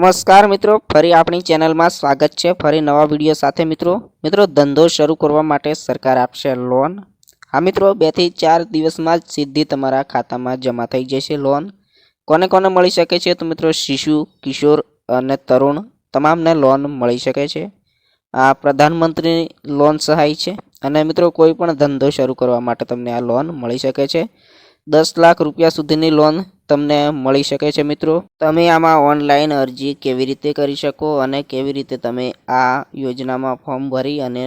નમસ્કાર મિત્રો, ફરી આપણી ચેનલમાં સ્વાગત છે. ફરી નવા વીડિયો સાથે મિત્રો. મિત્રો, ધંધો શરૂ કરવા માટે સરકાર આપશે લોન. હા મિત્રો બેથી ચાર દિવસમાં જ સીધી તમારા ખાતામાં જમા થઈ જશે લોન. કોને કોને મળી શકે છે તો મિત્રો શિશુ, કિશોર અને તરુણ તમામને લોન મળી શકે છે. આ પ્રધાનમંત્રી લોન સહાય છે અને મિત્રો કોઈ પણ ધંધો શરૂ કરવા માટે તમને આ લોન મળી શકે છે. દસ લાખ રૂપિયા સુધીની લોન તમને મળી શકે છે મિત્રો. તમે આમાં ઓનલાઈન અરજી કેવી રીતે કરી શકો અને કેવી રીતે તમે આ યોજનામાં ફોર્મ ભરી અને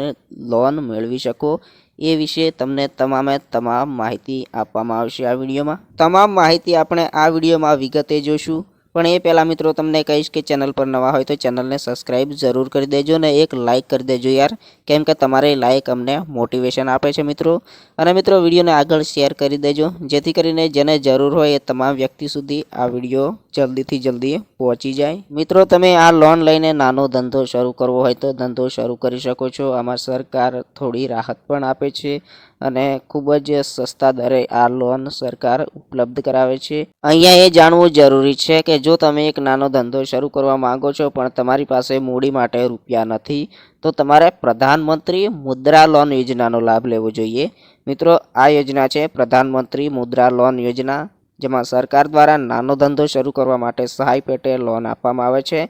લોન મેળવી શકો એ વિશે તમને તમામે તમામ માહિતી આપવામાં આવશે આ વિડીયોમાં. તમામ માહિતી આપણે આ વિડીયોમાં વિગતે જોશું પણ એ પહેલાં મિત્રો તમને કહીશ કે ચેનલ પર નવા હોય તો ચેનલને સબસ્ક્રાઈબ જરૂર કરી દેજો ને એક લાઇક કરી દેજો યાર. કેમ કે તમારે લાઇક અમને મોટિવેશન આપે છે મિત્રો. અને મિત્રો વિડીયોને આગળ શેર કરી દેજો. જેથી કરીને જેને જરૂર હોય એ તમામ વ્યક્તિ સુધી આ વીડિયો જલ્દીથી જલ્દી પહોંચી જાય. મિત્રો તમે આ લોન લઈને નાનો ધંધો શરૂ કરવો હોય તો ધંધો શરૂ કરી શકો છો. આમાં સરકાર થોડી રાહત પણ આપે છે. અને ખૂબ જ સસ્તા દરે આ લોન સરકાર ઉપલબ્ધ કરાવે છે. અહીંયા એ જાણવું જરૂરી છે કે જો તમે એક નાનો ધંધો શરૂ કરવા માંગો છો, પણ તમારી પાસે મૂડી માટે રૂપિયા નથી, તો તમારે પ્રધાનમંત્રી મુદ્રા લોન યોજનાનો લાભ લેવો જોઈએ. મિત્રો, આ યોજના છે પ્રધાનમંત્રી મુદ્રા લોન યોજના, જેમાં સરકાર દ્વારા નાનો ધંધો શરૂ કરવા માટે સહાય પેટે લોન આપવામાં આવે છે.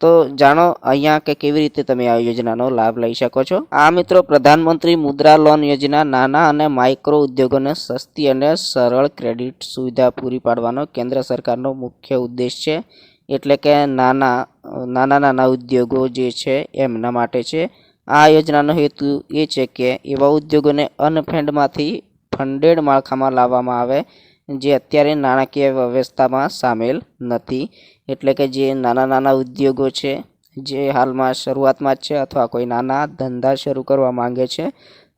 તો જાણો અહીંયા કે કેવી રીતે તમે આ યોજનાનો લાભ લઈ શકો છો? આ મિત્રો પ્રધાનમંત્રી મુદ્રા લોન યોજના નાના અને માઇક્રો ઉદ્યોગોને સસ્તી અને સરળ ક્રેડિટ સુવિધા પૂરી પાડવાનો કેન્દ્ર સરકારનો મુખ્ય ઉદ્દેશ છે. એટલે કે નાના નાના નાના ઉદ્યોગો જે છે એમના માટે છે. આ યોજનાનો હેતુ એ છે કે એવા ઉદ્યોગોને અનફેન્ડમાંથી ફંડેડ માળખામાં લાવવામાં આવે, જે અત્યારે નાણાકીય વ્યવસ્થામાં સામેલ નથી. એટલે કે જે નાના નાના ઉદ્યોગો છે, જે હાલમાં શરૂઆતમાં જ છે અથવા કોઈ નાના ધંધા શરૂ કરવા માંગે છે,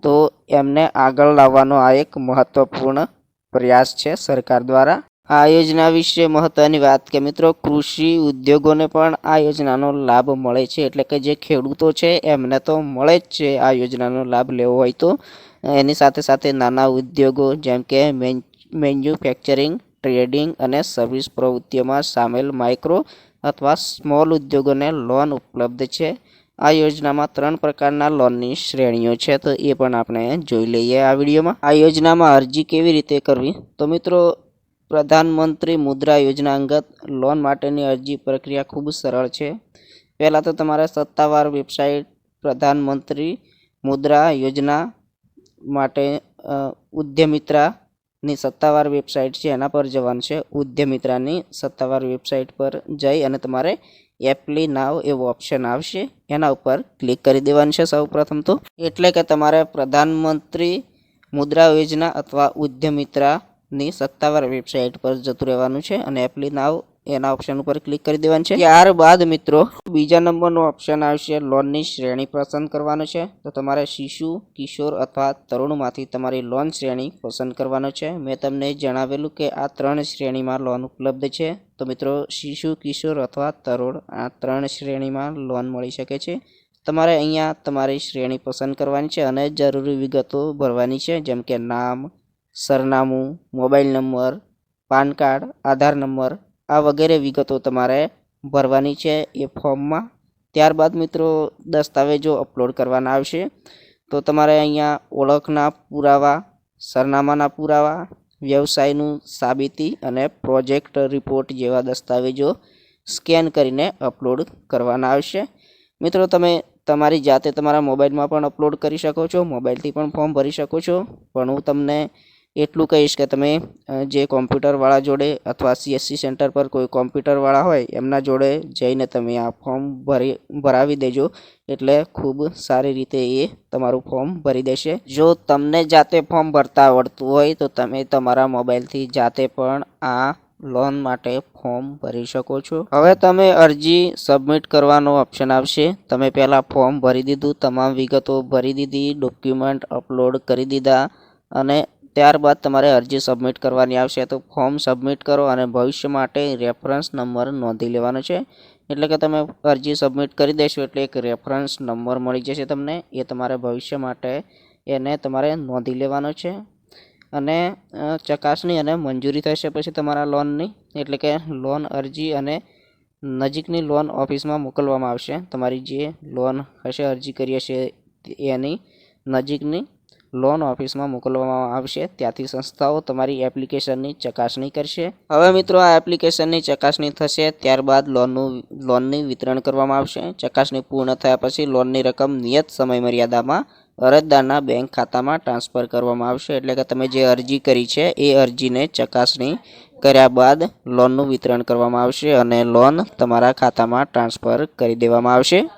તો એમને આગળ લાવવાનો આ એક મહત્વપૂર્ણ પ્રયાસ છે સરકાર દ્વારા. આ યોજના વિશે મહત્વની વાત કે મિત્રો, કૃષિ ઉદ્યોગોને પણ આ યોજનાનો લાભ મળે છે. એટલે કે જે ખેડૂતો છે, એમને તો મળે જ છે આ યોજનાનો લાભ લેવો હોય તો. એની સાથે સાથે નાના ઉદ્યોગો જેમ કે મેન્યુફેક્ચરિંગ ટ્રેડિંગ અને સર્વિસ પ્રવૃત્તિઓમાં સામેલ માઇક્રો અથવા સ્મોલ ઉદ્યોગોને લોન ઉપલબ્ધ છે. આ યોજનામાં ત્રણ પ્રકારના લોનની શ્રેણીઓ છે, તો એ પણ આપણે જોઈ લઈએ આ વિડીયોમાં. આ યોજનામાં અરજી કેવી રીતે કરવી? તો મિત્રો, પ્રધાનમંત્રી મુદ્રા યોજના અંગત લોન માટેની અરજી પ્રક્રિયા ખૂબ સરળ છે. પહેલાં તો તમારે સત્તાવાર વેબસાઇટ પ્રધાનમંત્રી મુદ્રા યોજના માટે ઉદ્યમિત્રાની સત્તાવાર વેબસાઇટ છે, એના પર જવાનું છે, ઉદ્યમિત્રાની સત્તાવાર વેબસાઇટ પર જઈ અને તમારે એપલી નાવ એવો ઓપ્શન આવશે. એના ઉપર ક્લિક કરી દેવાનું છે સૌ પ્રથમ તો. એટલે કે તમારે પ્રધાનમંત્રી મુદ્રા યોજના અથવા ઉદ્યમિત્રાની સત્તાવાર વેબસાઇટ પર જતું રહેવાનું છે અને એપલી નાવ એના ઓપ્શન ઉપર ક્લિક કરી દેવાનું છે. ત્યારબાદ મિત્રો, બીજા નંબરનો ઓપ્શન આવશે લોનની શ્રેણી પસંદ કરવાનો છે. તો તમારે શિશુ, કિશોર અથવા તરુણમાંથી તમારી લોન શ્રેણી પસંદ કરવાનો છે. મેં તમને જણાવેલું કે આ ત્રણ શ્રેણીમાં લોન ઉપલબ્ધ છે. તો મિત્રો, શિશુ, કિશોર અથવા તરુણ આ ત્રણ શ્રેણીમાં લોન મળી શકે છે. તમારે અહીંયા તમારી શ્રેણી પસંદ કરવાની છે અને જરૂરી વિગતો ભરવાની છે, જેમ કે નામ, સરનામું, mobile number, PAN card, Aadhaar number આ વગેરે વિગતો તમારે ભરવાની છે એ ફોર્મમાં. ત્યારબાદ મિત્રો દસ્તાવેજો અપલોડ કરવાના આવશે. તો તમારે અહીંયા ઓળખના પુરાવા, સરનામાના પુરાવા, વ્યવસાયનું સાબિતી અને પ્રોજેક્ટ રિપોર્ટ જેવા દસ્તાવેજો સ્કેન કરીને અપલોડ કરવાના આવશે. મિત્રો તમે તમારી જાતે તમારા મોબાઈલમાં પણ અપલોડ કરી શકો છો, મોબાઈલથી પણ ફોર્મ ભરી શકો છો. પણ હું તમને એટલું કહીશ કે તમે જે કોમ્પ્યુટરવાળા જોડે અથવા સીએસસી સેન્ટર પર કોઈ કોમ્પ્યુટરવાળા હોય, એમના જોડે જઈને તમે આ ફોર્મ ભરી, ભરાવી દેજો. એટલે ખૂબ સારી રીતે એ તમારું ફોર્મ ભરી દેશે. જો તમને જાતે ફોર્મ ભરતા આવડતું હોય, તો તમે તમારા મોબાઈલથી જાતે પણ આ લોન માટે ફોર્મ ભરી શકો છો. હવે તમે અરજી સબમિટ કરવાનો ઓપ્શન આવશે. તમે પહેલાં ફોર્મ ભરી દીધું, તમામ વિગતો ભરી દીધી, ડોક્યુમેન્ટ અપલોડ કરી દીધા અને ત્યારબાદ તમારે અરજી સબમિટ કરવાની આવશે. તો ફોર્મ સબમિટ કરો અને ભવિષ્ય માટે રેફરન્સ નંબર નોંધી લેવાનો છે. એટલે કે તમે અરજી સબમિટ કરી દેશો એટલે એક રેફરન્સ નંબર મળી જશે તમને. એ તમારે ભવિષ્ય માટે એને તમારે નોંધી લેવાનો છે. અને ચકાસણી અને મંજૂરી થશે પછી તમારા લોનની એટલે કે લોન અરજી અને નજીકની લોન ઓફિસમાં મોકલવામાં આવશે. તમારી જે લોન હશે, અરજી કરી હશે, એની નજીકની લોન ઓફિસમાં મોકલવામાં આવશે. ત્યાંથી સંસ્થાઓ તમારી એપ્લિકેશનની ચકાસણી કરશે. હવે મિત્રો આ એપ્લિકેશનની ચકાસણી થશે, ત્યારબાદ લોનનું લોનની વિતરણ કરવામાં આવશે. ચકાસણી પૂર્ણ થયા પછી લોનની રકમ નિયત સમય મર્યાદામાં અરજદારના બેંક ખાતામાં ટ્રાન્સફર કરવામાં આવશે. એટલે કે તમે જે અરજી કરી છે, એ અરજીને ચકાસણી કર્યા બાદ લોનનું વિતરણ કરવામાં આવશે અને લોન તમારા ખાતામાં ટ્રાન્સફર કરી દેવામાં આવશે.